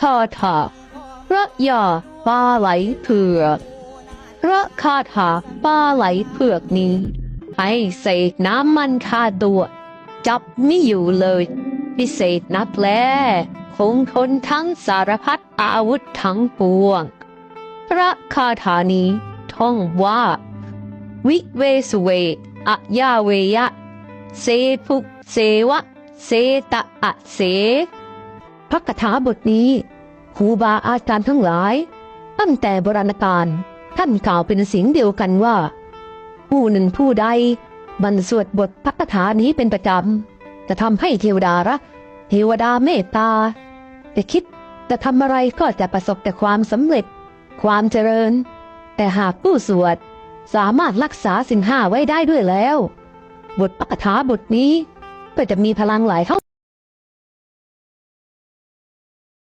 คาถาพระยาปลาไหลเผือกพระคาถาปลาไหลเผือกนี้ ให้เสกน้ำมันคาตัว จับไม่อยู่เลยพิเศษนักแลคงทนทั้งสารพัดอาวุธทั้งปวง พระคาถานี้ท่องว่า วิเวสเวอะยาเวยะ เซภุเสวะเสตะอะเส พระคาถาบทนี้ครูบาอาจารย์ทั้งหลาย ตั้งแต่โบราณกาลท่านกล่าวเป็นเสียงเดียวกันว่า ผู้หนึ่งผู้ใดบรรสวดบทพระคาถานี้เป็นประจำจะทำให้เทวดารักเทวดาเมตตาจะคิดจะทำอะไรก็จะประสบแต่ความสำเร็จ ความเจริญ แต่หากผู้สวดสามารถรักษาสินห้าไว้ได้ด้วยแล้ว บทพระคาถาบทนี้ก็จะมีพลังหลายเท่า